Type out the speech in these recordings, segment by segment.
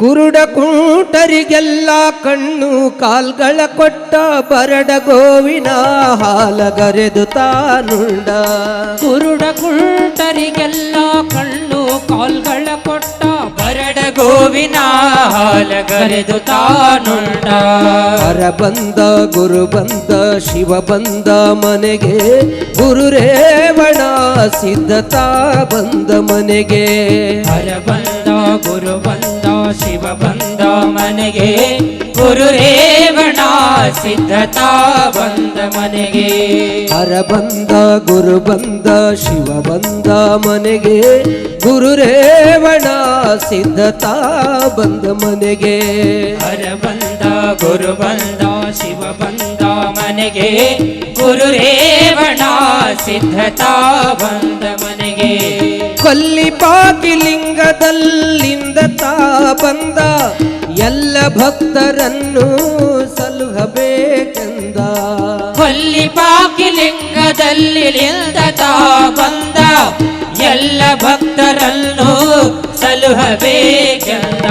ಕುರುಡ ಕುಂಟರಿಗೆಲ್ಲ ಕಣ್ಣು ಕಾಲ್ಗಳ ಕೊಟ್ಟ ಬರಡ ಗೋವಿನ ಹಾಲಗರೆದು ತಾನುಂಡ. ಕುರುಡ ಕುಂಟರಿಗೆಲ್ಲ ಕಣ್ಣು ಕಾಲ್ಗಳ ಕೊಟ್ಟ ಗೋವಿನ ಹಾಲಗರೆದು ತಾನುಂಡ ಹರ ಬಂದ ಗುರು ಬಂದ ಶಿವ ಬಂದ ಮನೆಗೆ ಗುರು ರೇವಣ ಸಿದ್ಧತಾ ಬಂದ ಮನೆಗೆ. ಹರ ಬಂದ ಗುರು ಬಂದ ಶಿವ ಬಂದ ಮನೆಗೆ ಗುರು ರೇವಣ ಸಿದ್ಧತಾ ಬಂದ ಮನೆಗೆ. ಹರ ಬಂದ ಗುರು ಬಂದ ಶಿವ ಬಂದ ಮನೆಗೆ. ಗುರು ರೇವಣ ಸಿದ್ಧತಾ ಬಂದ ಮನೆಗೆ. ಹರ ಬಂದ ಗುರು ಬಂದ ಶಿವ ಬಂದ ಮನೆಗೆ. ಗುರು ರೇವಣ ಸಿದ್ಧತಾ ಬಂದ ಮನೆಗೆ. ಕೊಲ್ಲಿ ಪಾಕಿಲಿಂಗದಲ್ಲಿಂದ ತಾ ಬಂದ. ಎಲ್ಲ ಭಕ್ತರನ್ನು ಬಾಗಿಲಿಂಗದಲ್ಲಿ ನಿಲ್ದತಾ ಬಂದ ಎಲ್ಲ ಭಕ್ತರನ್ನು ಸಲುಹಬೇಕೆಂದ.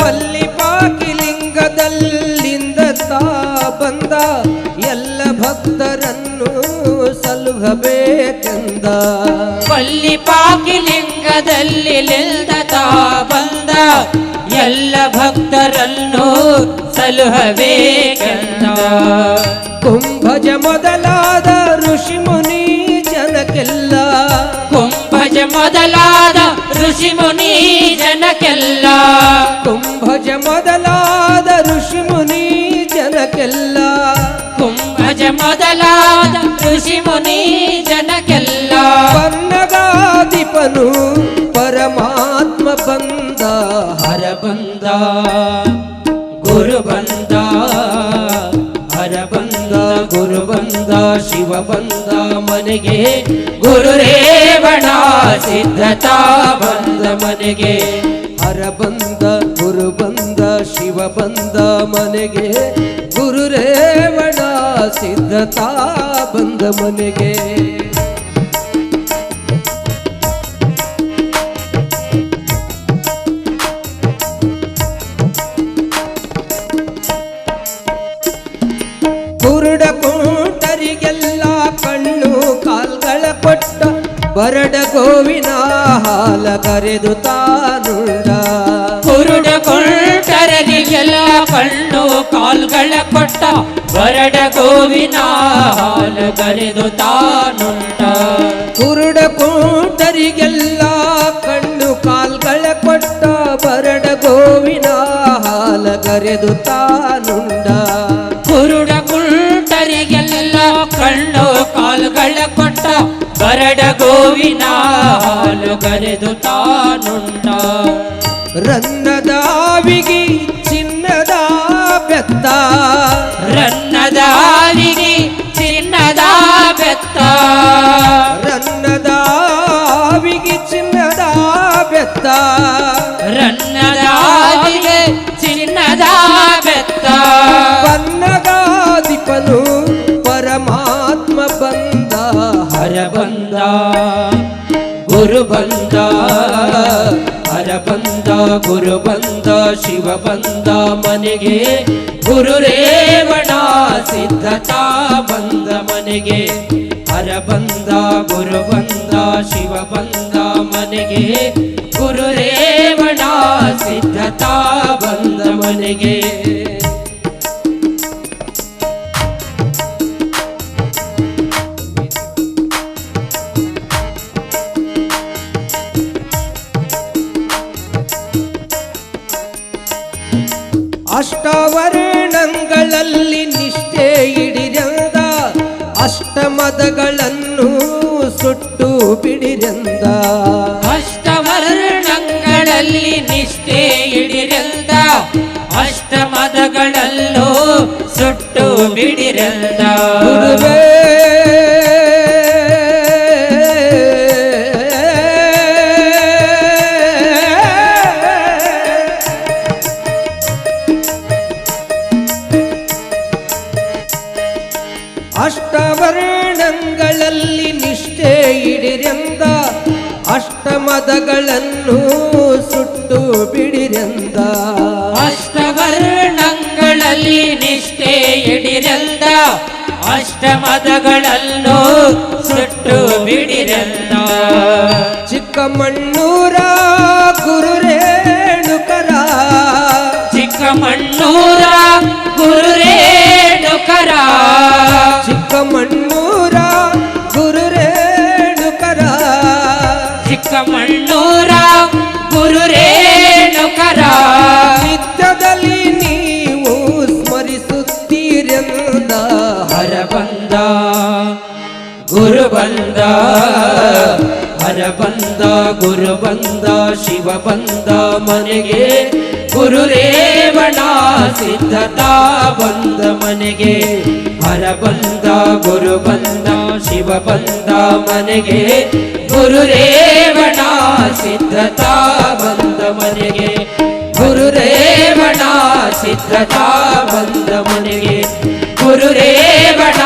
ಕೊಲ್ಲಿ ಪಾಕಿಲಿಂಗದಲ್ಲಿಂದ ತಾ ಬಂದ ಎಲ್ಲ ಭಕ್ತರನ್ನು ಸಲುಹಬೇಕೆಂದ. ಕೊಲ್ಲಿ ನಿಲ್ದ ತಾ ಬಂದ ಎಲ್ಲ ಭಕ್ತರನ್ನು ಸಲುಹಬೇಕೆಂದ. ಕುಂಭಜ ಮೊದಲಾದ ಋಷಿ ಮುನಿ ಜನಕ್ಕೆಲ್ಲ ಕುಂಭಜ ಮೊದಲಾದ ಋಷಿ ಮುನಿ ಜನಕ್ಕೆಲ್ಲ ಕುಂಭಜ ಮೊದಲಾದ ಋಷಿ ಮುನಿ ಜನಕ್ಕೆಲ್ಲ ಕುಂಭಜ ಮೊದಲಾದ ಋಷಿ ಮುನಿ ಜನಕ್ಕೆಲ್ಲ ಪನ್ನಗಾಧಿಪನು ಪರಮಾತ್ಮ ಬಂದ ಹರ ಬಂದ ಗುರು ಬಂದ ಶಿವ ಬಂದ ಮನೆಗೆ, ಗುರು ರೇವಣ ಸಿದ್ಧತಾ ಬಂದ ಮನೆಗೆ. ಹರ ಬಂದ, ಗುರು ಬಂದ, ಶಿವ ಬಂದ ಮನೆಗೆ, ಗುರು ರೇವಣ ಸಿದ್ಧತಾ ಬಂದ ಮನೆಗೆ. ಬರಡ ಗೋವಿನ ಹಾಲ ಕರೆದು ತಾನುಂಡ ಕುರುಡ ಕೊಂಟರರಿಗೆಲ್ಲ ಕಣ್ಣು ಕಾಲ್ಗಳ ಕೊಟ್ಟ. ಬರಡ ಗೋವಿನ ಹಾಲ ಕರೆದು ತಾನುಂಟ ಬರಡ ಗೋವಿನ ಹಾಲು ಗರೆದು ತಾನುಂಡ ರನ್ನದಾವಿಗಿ ಚಿನ್ನದ ಬೆತ್ತ ರನ್ನದಾವಿಗೆ ಚಿನ್ನದ ಬೆತ್ತ ರನ್ನದಾವಿಗಿ ಚಿನ್ನದ ಬೆತ್ತ ರನ್ನದಾವಿಗೆ ಗುರು ಬಂದ, ಹರ ಬಂದ, ಗುರು ಬಂದ, ಶಿವ ಬಂದ, ಮನೆಗೆ ಗುರು ರೇವಣ, ಸಿದ್ಧತಾ ಬಂದ ಮನೆಗೆ. ಹರ ಬಂದ, ಗುರು ಬಂದ, ಶಿವ ಬಂದ, ಮನೆಗೆ ಅಷ್ಟಮದಗಳನ್ನು ಸುಟ್ಟು ಬಿಡಿರೆಂದ. ಅಷ್ಟವರ್ಣಗಳಲ್ಲಿ ನಿಷ್ಠೆ ಇಡಿರೆಂದ. ಅಷ್ಟಮದಗಳಲ್ಲೂ ಸುಟ್ಟು ಬಿಡಿರಂದ. ಬಿಡಿರೆಂದ? ಅಷ್ಟವರ್ಣಗಳಲ್ಲಿ ನಿಷ್ಠೆ ಇಡಿರೆಂದ ಅಷ್ಟಮದಗಳಲ್ಲೂ ಸುಟ್ಟು ಬಿಡಿರೆಂದ? ಚಿಕ್ಕಮಣ್ಣೂರ ಗುರುರೇಣುಕರ ಚಿಕ್ಕಮಣ್ಣೂರ ಗುರುರೇಣುಕರ ಚಿಕ್ಕ ಚಿಕ್ಕಮಣ್ಣೂರ ಗುರು ಬಂದ, ಹರ ಬಂದ, ಗುರು ಬಂದ, ಶಿವ ಬಂದ, ಮನೆಗೆ ಗುರು ರೇವಣ ಸಿದ್ಧತಾ ಬಂದ ಮನೆಗೆ. ಹರ ಬಂದ, ಗುರು ಬಂದ, ಶಿವ ಬಂದ ಮನೆಗೆ ಗುರು ರೇವಣ ಸಿದ್ಧತಾ ಬಂದ ಮನೆಗೆ. ಗುರು ರೇವಣ ಸಿದ್ಧತಾ ಬಂದ ಮನೆಗೆ ಗುರು ರೇವಣ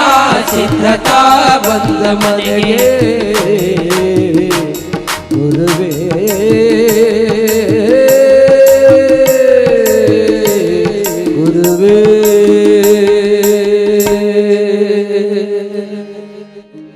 ಸಿದ್ಧತಾ ಬಂದ ಮನೆಗೆ ಗುರುವೇ